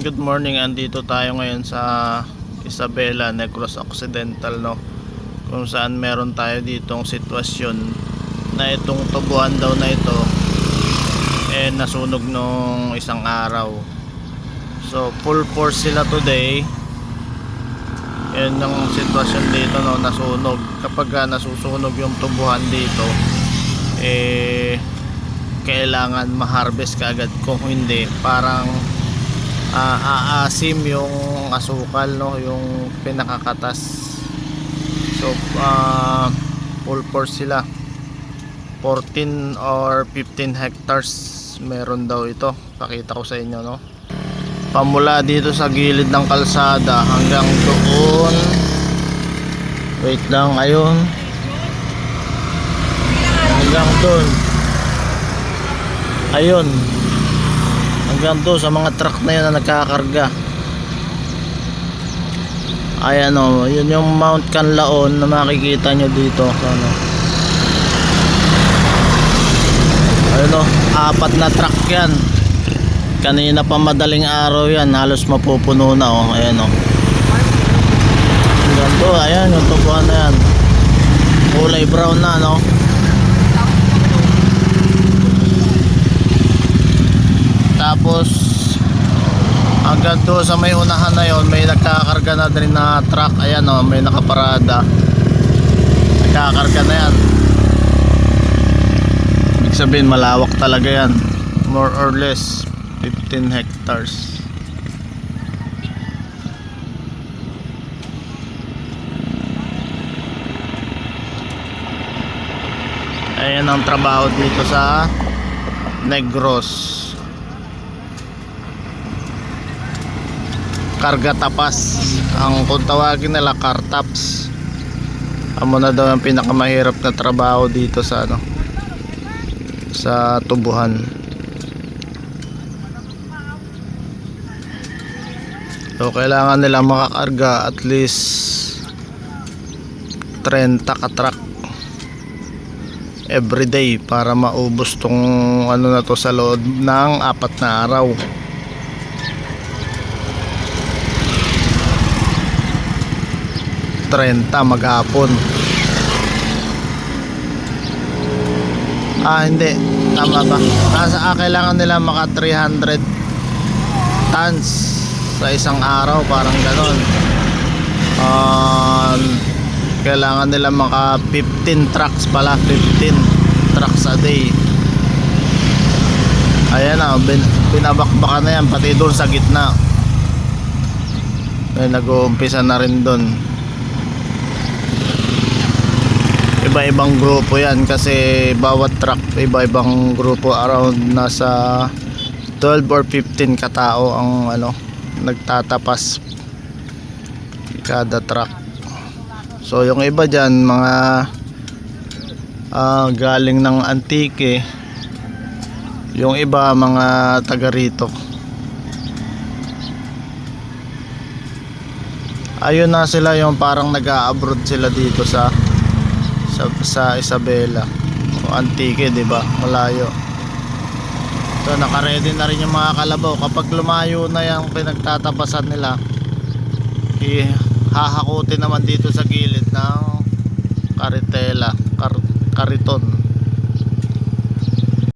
good morning. Andito tayo ngayon sa Isabela, Negros Occidental, no? Kung saan meron tayo ditong sitwasyon na itong tubuhan daw na ito eh nasunog nung isang araw. So, full force sila today. Yan ang sitwasyon dito, no? Nasunog. Kapag nasusunog yung tubuhan dito, eh kailangan ma-harvest kaagad kung hindi parang ah, aasim yung asukal no? Yung pinakakatas. So ah, full force sila. 14 or 15 hectares meron daw ito. Pakita ko sa inyo no? Pamula dito sa gilid ng kalsada hanggang doon. Wait lang ayun. Hanggang doon. Ayun hanggang doon sa mga truck na yun na nagkakarga. Ayan o yun yung Mount Canlaon na makikita nyo dito. Ano. ayun o apat na truck yan. Kanina pa madaling araw yan halos mapupuno na o. Ayan o. Hanggang doon ayan yung tubuhan na yan. Kulay brown na no tapos hanggang doon sa may unahan na yon may nagkakarga na din na truck. Ayan o may nakaparada. Nagkakarga na yan. Ibig sabihin malawak talaga yan. More or less 15 hectares. Ayan ang trabaho dito sa Negros karga tapas. Ang kung tawagin nila cartaps amo na daw ang pinakamahirap na trabaho dito sa ano sa tubuhan. So kailangan nila makakarga at least 30 katrak everyday para maubos tong ano na to sa loob ng apat na araw Trenta maghapon ah hindi. Tama ba? Nasa ah, kailangan nila maka 300 tons sa isang araw parang ganon um, kailangan nila maka 15 trucks pala 15 trucks a day. Ayan na bin, binabakbakan na yan pati doon sa gitna. May nag-uumpisa na rin doon iba-ibang grupo yan kasi bawat truck iba-ibang grupo around nasa 12 or 15 katao ang ano nagtatapas kada truck. So yung iba dyan mga ah, galing ng antike yung iba mga taga rito. Ayun na sila yung parang nag-a-abroad sila dito sa sa, sa Isabela. O Antique di ba? Malayo. So naka-ready na rin yung mga kalabaw. Kapag lumayo na yung pinagtatapasan nila hahakutin naman dito sa gilid ng karitela kar, kariton